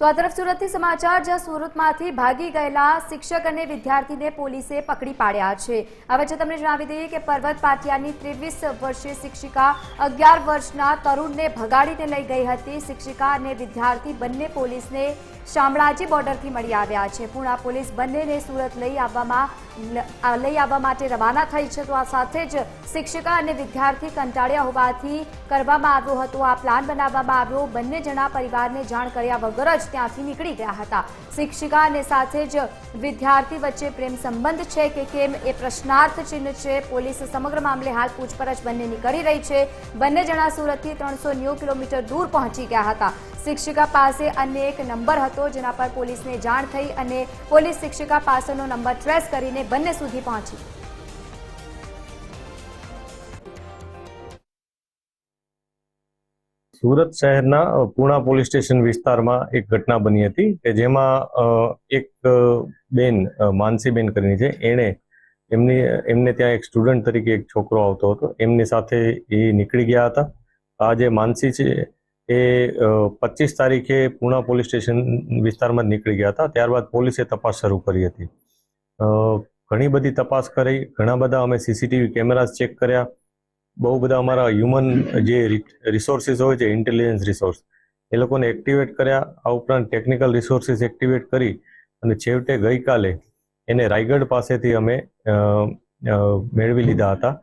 તો આ સુરતથી સમાચાર, જ્યાં સુરતમાંથી ભાગી ગયેલા શિક્ષક અને વિદ્યાર્થીને પોલીસે પકડી પાડ્યા છે. હવે તમને જણાવી દઈએ કે પર્વત ત્રેવીસ વર્ષીય શિક્ષિકા અગિયાર વર્ષના તરુણને ભગાડીને લઈ ગઈ હતી. શિક્ષિકા અને વિદ્યાર્થી બંને પોલીસને શામળાજી બોર્ડરથી મળી આવ્યા છે. પૂણા પોલીસ બંનેને સુરત લઈ આવવામાં લઈ આવવા માટે રવાના થઈ છે. તો આ સાથે જ શિક્ષિકા અને વિદ્યાર્થી કંટાળ્યા હોવાથી કરવામાં આવ્યો હતો. આ પ્લાન બનાવવામાં આવ્યો. બંને જણા પરિવારને જાણ કર્યા વગર જ ત્યાંથી નીકળી ગયા હતા. શિક્ષિકા અને સાથે જ વિદ્યાર્થી વચ્ચે પ્રેમ સંબંધ છે કે કેમ એ પ્રશ્નાર્થ ચિહ્ન છે. પોલીસ સમગ્ર મામલે હાલ પૂછપરછ બંનેની કરી રહી છે. બંને જણા સુરતથી ત્રણસો કિલોમીટર દૂર પહોંચી ગયા હતા. શિક્ષિકા પાસે અન્ય એક નંબર હતો, જેના પર પોલીસને જાણ થઈ અને પોલીસ શિક્ષિકા પાસેનો નંબર ટ્રેસ કરીને બંને સુધી પહોંચી. સુરત શહેરના પૂણા પોલીસ સ્ટેશન વિસ્તારમાં એક ઘટના બની હતી કે જેમાં એક બેન માનસીબેન કરીને છે. એણે એમની, એમને ત્યાં એક સ્ટુડન્ટ તરીકે એક છોકરો આવતો હતો. એમની સાથે એ નીકળી ગયા હતા. આ જે માનસી છે એ પચીસ તારીખે પૂણા પોલીસ સ્ટેશન વિસ્તારમાં નીકળી ગયા હતા. ત્યારબાદ પોલીસે તપાસ શરૂ કરી હતી. ઘણી બધી તપાસ કરી. ઘણા બધા અમે સીસીટીવી કેમેરાઝ ચેક કર્યા. બહુ બધા અમારા હ્યુમન જે રિસોર્સિસ હોય છે, ઇન્ટેલિજન્સ રિસોર્સ, એ લોકોને એક્ટિવેટ કર્યા. આ ઉપરાંત ટેકનિકલ રિસોર્સિસ એક્ટિવેટ કરી અને છેવટે ગઈકાલે એને રાયગઢ પાસેથી અમે મેળવી લીધા હતા.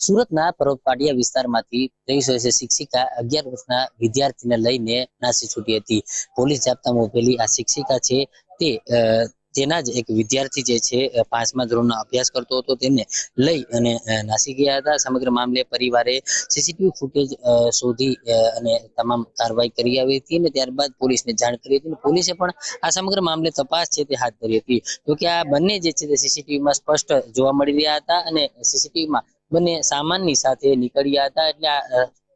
સુરતના પર્વત પાટિયા વિસ્તારમાંથી ત્રેવીસ વર્ષીય શિક્ષિકા અગિયાર વર્ષના વિદ્યાર્થીને લઈને નાસી છૂટી હતી. પોલીસ જાપ્તામાં ઉભેલી આ શિક્ષિકા છે તે તેના જ એક વિદ્યાર્થી જે છે પાંચમા ધોરણનો અભ્યાસ કરતો હતો તેને લઈ અને નાસી ગયા હતા. સમગ્ર મામલે પરિવારે સીસીટીવી ફૂટેજ શોધી અને તમામ કાર્યવાહી કરી આવી હતી અને ત્યારબાદ પોલીસને જાણ કરી હતી અને પોલીસે પણ આ સમગ્ર મામલે તપાસ છે તે હાથ ધરી હતી. તો કે આ બંને જે છે તે સીસીટીવીમાં સ્પષ્ટ જોવા મળી રહ્યા હતા અને સીસીટીવીમાં બંને સામાનની સાથે નીકળ્યા હતા એટલે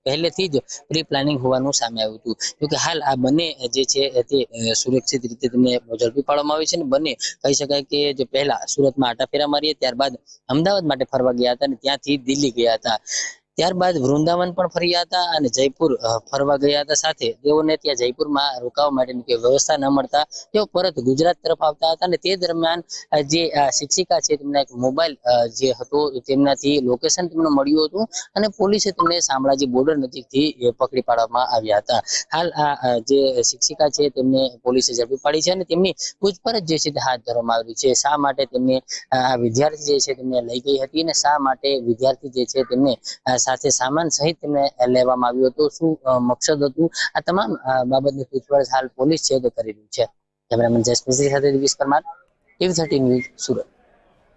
પહેલેથી જ પ્રી પ્લાનિંગ હોવાનું સામે આવ્યું હતું. જોકે હાલ આ બંને જે છે તે સુરક્ષિત રીતે તેમને ઝડપી પાડવામાં આવી છે અને બંને કહી શકાય કે જે પહેલા સુરતમાં આટા ફેરા મારીએ ત્યારબાદ અમદાવાદ માટે ફરવા ગયા હતા અને ત્યાંથી દિલ્હી ગયા હતા. ત્યારબાદ વૃંદાવન પણ ફર્યા હતા અને જયપુર ફરવા ગયા હતા સાથે. તેઓને ત્યાં જયપુરમાં રોકાવા માટેની કોઈ વ્યવસ્થા ન મળતા તેઓ પરત ગુજરાત તરફ આવતા હતા અને તે દરમિયાન જે શિક્ષિકા છે તેમના એક મોબાઈલ જે હતો તેમનાથી લોકેશન તેમને મળ્યું હતું અને પોલીસે તેમને શામળાજી બોર્ડર નજીકથી પકડી પાડવામાં આવ્યા હતા. હાલ આ જે શિક્ષિકા છે તેમને પોલીસે ઝડપી પાડી છે અને તેમની પૂછપરછ જે છે તે હાથ ધરવામાં આવી છે. શા માટે તેમને આ વિદ્યાર્થી જે છે તેમને લઈ ગઈ હતી અને શા માટે વિદ્યાર્થી જે છે તેમને સાથે સામાન સહિત લેવામાં આવ્યું હતું. શું મકસદ હતું? આ તમામ બાબતની પૂછપરછ હાલ પોલીસ છે તે કરી રહી છે. કેમેરામેન જસમિસ્ત્રી સાથે Divesh Parmar TV thirty news Surat?